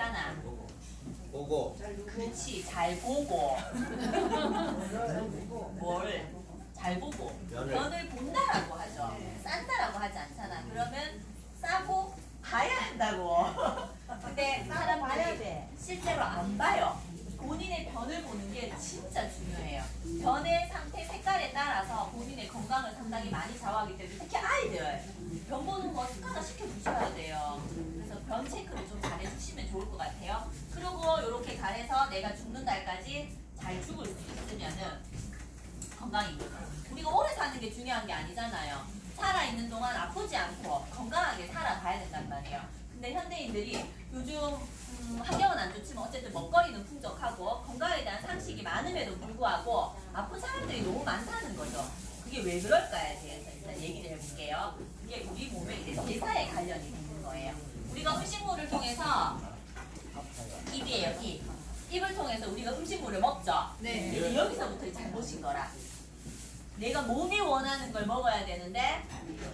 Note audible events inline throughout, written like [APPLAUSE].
따나? 보고. 그렇지. 잘 보고. [LAUGHS] 뭘? 잘 보고. 면을. 면을 본다라고 하죠. 싼다라고 하지 않잖아. 그러면 싸고 봐야 한다고. [LAUGHS] 근데 사람들이 실제로 안 봐요. 본인의 변을 보는 게 진짜 중요해요. 변의 상태 색깔에 따라서 본인의 건강을 상당히 많이 좌우하기 때문에 특히 아이들. 변 보는 거 습관화 시켜주셔야 돼요 변 체크를 좀 잘 해주시면 좋을 것 같아요 그리고 이렇게 잘해서 내가 죽는 날까지 잘 죽을 수 있으면은 건강입니다. 우리가 오래 사는 게 중요한 게 아니잖아요. 살아있는 동안 아프지 않고 건강하게 살아가야 된단 말이에요. 근데 현대인들이 요즘 음, 환경은 안 좋지만 어쨌든 먹거리는 풍족하고 건강에 대한 상식이 많음에도 불구하고 아픈 사람들이 너무 많다는 거죠. 그게 왜 그럴까에 대해서 일단 얘기를 해볼게요. 그게 우리 몸에 이제 대사에 관련이 있는 거예요. 우리가 음식물을 통해서 입이에요, 입. 입을 통해서 우리가 음식물을 먹죠. 네. 이제 여기서부터 잘못인 거라. 내가 몸이 원하는 걸 먹어야 되는데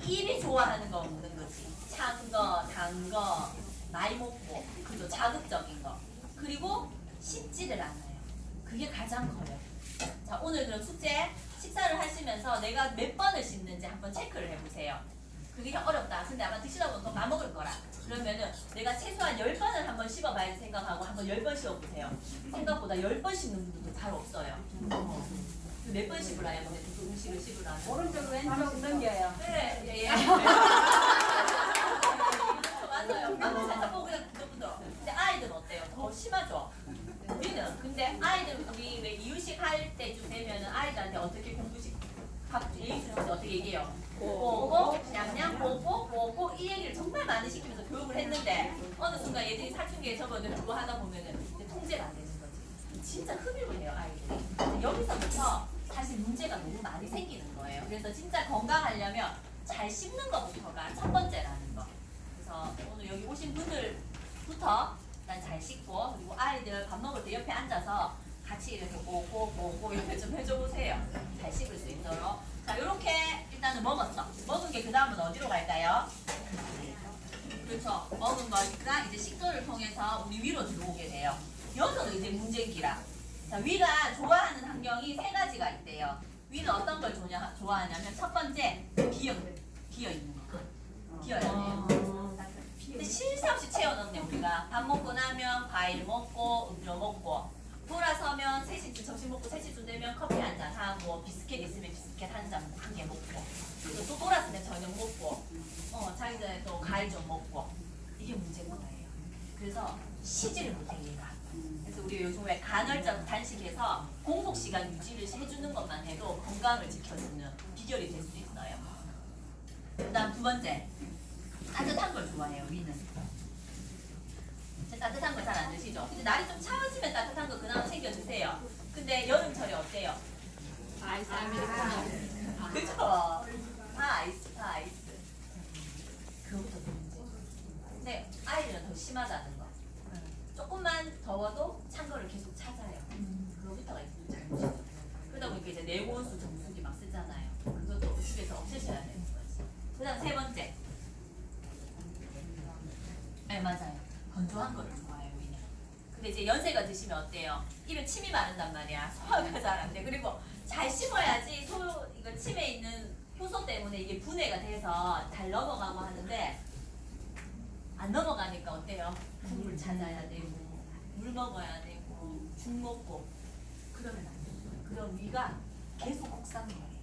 입이 좋아하는 거 먹는 거지. 찬 거, 단 거, 많이 먹고 그리고 자극적인 거. 그리고 씹지를 않아요. 그게 가장 커요. 자 오늘 그럼 숙제 식사를 하시면서 내가 몇 번을 씹는지 한번 체크를 해보세요. 그게 좀 어렵다. 근데 아마 드시다 보면 다 먹을 거라. 그러면은 내가 최소한 10번을 한번 씹어봐야지 생각하고 한번 10번 씹어보세요. 생각보다 10번 씹는 분들도 잘 없어요. 몇번 씹으라요? 근데 그 음식을 씹으라면? 오른쪽 왼쪽 넘겨요. 네, 예, 예. [LAUGHS] 맞아요. 앞을 살짝 보고 그냥 부들부들. 근데 아이들은 어때요? 더 심하죠? 우리는 근데 아이들 우리 왜 이유식 할 때쯤 되면은 아이들한테 어떻게 공부식 밥 예의 주는데 어떻게 얘기해요? 보고 냥냥 보고 보고 이 얘기를 정말 많이 시키면 서 교육을 했는데 어느 순간 얘들이 사춘기에 접어들 그거 하다 보면은 이제 통제가 안 되는 거지. 진짜 흡입을 해요 아이들이. 여기서부터 사실 문제가 너무 많이 생기는 거예요. 그래서 진짜 건강하려면 잘 씹는 것부터가 첫 번째라는 거. 그래서 오늘 여기 오신 분들부터 일단 잘 씻고 그리고 아이들 밥 먹을 때 옆에 앉아서 같이 이렇게 보고 보고 이렇게 좀 해줘 보세요. 잘 씹을 수 있도록. 자 이렇게 일단은 먹었어. 먹은 게 그 다음은 어디로 갈까요? 그렇죠. 먹은 거랑 이제 식도를 통해서 우리 위로 들어오게 돼요. 여기서는 이제 문제기라. 자 위가 좋아하는 환경이 세 가지가 있대요. 위는 어떤 걸 좋냐, 좋아하냐면 첫 번째 비어 비어 있는 거. 비어야 돼요. 근데 쉴새 없이 채워넣네 우리가 밥 먹고 나면 과일 먹고 음료 먹고 돌아서면 3시쯤 점심 먹고 3시쯤 되면 커피 한 잔 하고 비스켓 있으면 비스켓 한잔 한 개 먹고. 그리고 또 돌아서면 저녁 먹고. 어 자기 전에 또 과일 좀 먹고. 이게 문제인 거예요. 그래서 쉬지를 못해 얘가. 그래서 우리 요즘 왜 간헐적 단식해서 공복 시간 유지를 해주는 것만 해도 건강을 지켜주는 비결이 될 수 있어요. 그 다음 두 번째. 따뜻한 걸 좋아해요, 위는. 따뜻한 거 잘 안 드시죠? 근데 날이 좀 차워지면 따뜻한 거 그나마 챙겨 드세요. 근데 여름철에 어때요? 아이스 아메리카노. 그죠? 아, 아이스, 아, 아이스. 그거부터 문제. 근데 아이들은 더 심하다는 거. 조금만 더워도 찬 거를 계속 찾아요. 그거부터가 잘못이죠. 그러다 보니까 이제 내고온수 정수기 막 쓰잖아요. 그것도 집에서 없애셔야 되는 거지. 그 다음 세 번째. 네, 맞아요. 건조한 거를 좋아해요, 위는. 근데 이제 연세가 드시면 어때요? 입에 침이 마른단 말이야. 소화가 잘 안 돼. 그리고 잘 씹어야지 소, 이거 침에 있는 효소 때문에 이게 분해가 돼서 잘 넘어가고 하는데 안 넘어가니까 어때요? 국물 찾아야 되고 물 먹어야 되고 죽 먹고 그러면 안 돼요. 그럼 위가 계속 거예요.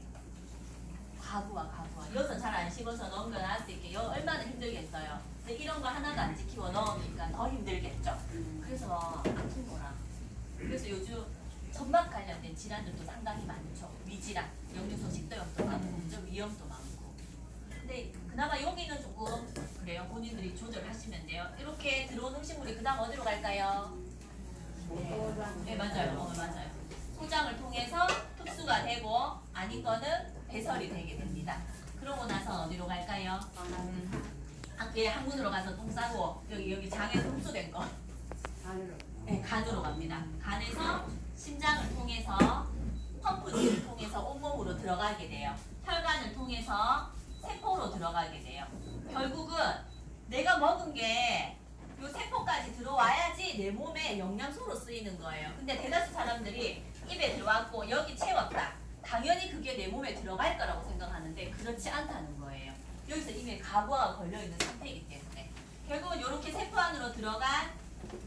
가구와 가구와 여기서 잘안 씹어서 넘겨놨을 수 있게 여 얼마나 힘들겠어요. 근데 이런 거 하나도 안 지키고 넣으니까 더 힘들겠죠. 그래서 아픈 거랑 그래서 요즘 점막 관련된 질환들도 상당히 많죠. 위질환, 역류소 식도염도 많고 좀 위염도 많고. 근데 그나마 여기는 조금 그래요. 본인들이 조절하시면 돼요. 이렇게 들어온 음식물이 그다음 어디로 갈까요? 네, 네 맞아요. 어, 맞아요. 소장을 통해서 흡수가 되고 아닌 거는 배설이 되게 됩니다. 그러고 나서 어디로 갈까요? 한, 예, 항문으로 가서 똥 싸고 여기 여기 장에서 흡수된 거. 네, 간으로 갑니다. 간에서 심장을 통해서 펌프질을 통해서 온몸으로 들어가게 돼요. 혈관을 통해서 세포로 들어가게 돼요. 결국은 내가 먹은 게 요 세포까지 들어와야지 내 몸에 영양소로 쓰이는 거예요. 근데 대다수 사람들이 입에 들어왔고 여기 채웠다. 당연히 그게 내 몸에 들어갈 거라고 생각하는데 그렇지 않다는 거예요. 여기서 이미 가부화가 걸려 있는 상태이기 때문에 결국은 이렇게 세포 안으로 들어간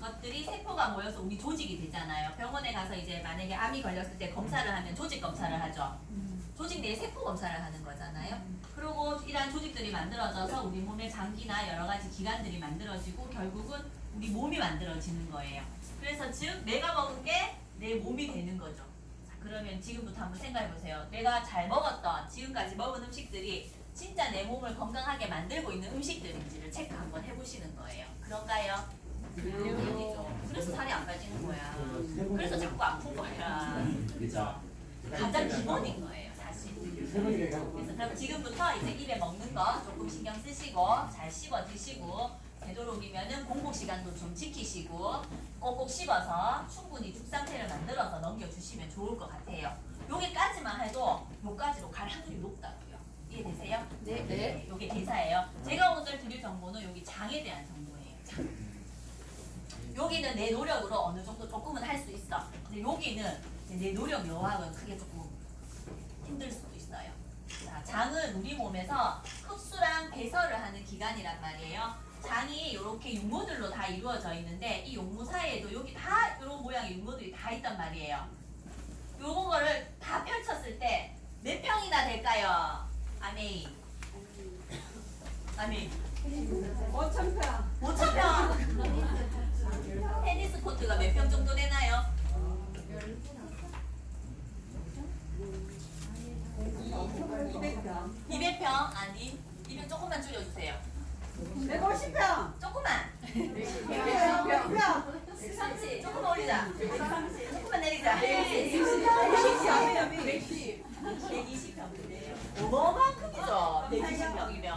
것들이 세포가 모여서 우리 조직이 되잖아요. 병원에 가서 이제 만약에 암이 걸렸을 때 검사를 하면 조직 검사를 하죠. 조직 내에 세포 검사를 하는 거잖아요. 그리고 이러한 조직들이 만들어져서 우리 몸의 장기나 여러 가지 기관들이 만들어지고 결국은 우리 몸이 만들어지는 거예요. 그래서 즉 내가 먹은 게 내 몸이 되는 거죠. 자, 그러면 지금부터 한번 생각해 보세요. 내가 잘 먹었던 지금까지 먹은 음식들이 진짜 내 몸을 건강하게 만들고 있는 음식들인지를 체크 한번 해보시는 거예요. 그런가요? 아니죠. 그래서 살이 안 빠지는 거야. 그래서 자꾸 아픈 거야. 그죠? 가장 기본인 거예요, 사실. 그래서 그럼 지금부터 이제 입에 먹는 거 조금 신경 쓰시고 잘 씹어 드시고 되도록이면은 공복 시간도 좀 지키시고 꼭꼭 씹어서 충분히 죽 상태를 만들어서 넘겨주시면 좋을 것 같아요. 여기까지만 해도 요까지로 갈 확률이 높다고요. 이해되세요? 네. 네. 요게 대사예요. 제가 오늘 드릴 정보는 여기 장에 대한 정보예요. 장. 여기는 내 노력으로 어느 정도 조금은 할 수 있어. 근데 여기는 내 노력 여하는 크게 조금 힘들 수도 있어요. 자, 장은 우리 몸에서 흡수랑 배설을 하는 기관이란 말이에요. 장이 이렇게 육모들로 다 이루어져 있는데 이 육모 사이에도 여기 다 이런 모양의 육모들이 다 있단 말이에요. 요런 거를 다 펼쳤을 때 몇 평이나 될까요? 아메이. 아메이. 5천 평. 5천 평. 테니스 코트가 몇 평 정도 되나요? 200평. 200평 아니 200 조금만 줄여주세요. 150평. 조금만. 100평. 30 조금만 올리자. 조금만 내리자. 120평인데요. 어마어마한 크기죠. 120평이면.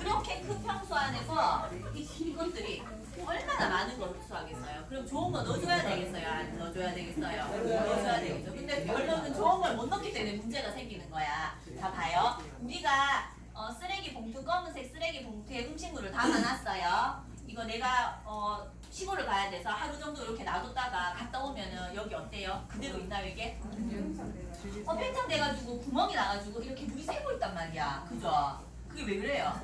그렇게 큰 평수 안에서 이- 이것들이 얼마나 많은 걸 흡수하겠어요. 그럼 좋은 거 넣어줘야 되겠어요? 안 넣어줘야 되겠어요? 넣어줘야 되겠죠. 근데 결론은 좋은 걸 못 넣기 때문에 문제가 생기는 거야. 자, 봐요. 우리가 어, 쓰레기 봉투, 검은색 쓰레기 봉투에 음식물을 담아놨어요. 이거 내가 어, 시골을 가야 돼서 하루 정도 이렇게 놔뒀다가 갔다 오면은 여기 어때요? 그대로 있나요, 이게? 어, 팽창돼가지고 구멍이 나가지고 이렇게 물이 새고 있단 말이야. 그죠? 그게 왜 그래요?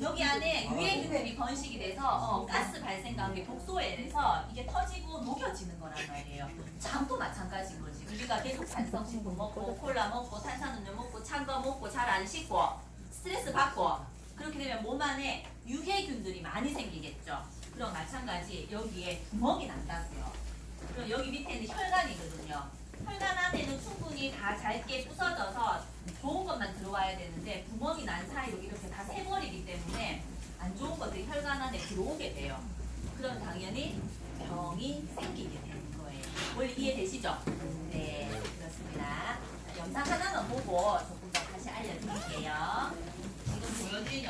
여기 안에 유해균들이 번식이 돼서 어, 가스 발생 관계 독소에 대해서 이게 터지고 녹여지는 거란 말이에요. 장도 마찬가지인 거지. 우리가 계속 산성식품 먹고 콜라 먹고 탄산음료 먹고 찬 거 먹고 잘 안 씻고 스트레스 받고 그렇게 되면 몸 안에 유해균들이 많이 생기겠죠. 그럼 마찬가지 여기에 구멍이 난다고요. 그럼 여기 밑에는 혈관이거든요. 혈관 안에는 충분히 다 잘게 부서져서 좋은 것만 들어와야 되는데 구멍이 난 사이로 이렇게 다 새버리기 때문에 안 좋은 것들이 혈관 안에 들어오게 돼요. 그럼 당연히 병이 생기게 되는 거예요. 원래 이해되시죠? 네, 그렇습니다. 영상 하나만 보고 조금 더 다시 알려드릴게요. 지금 보여드린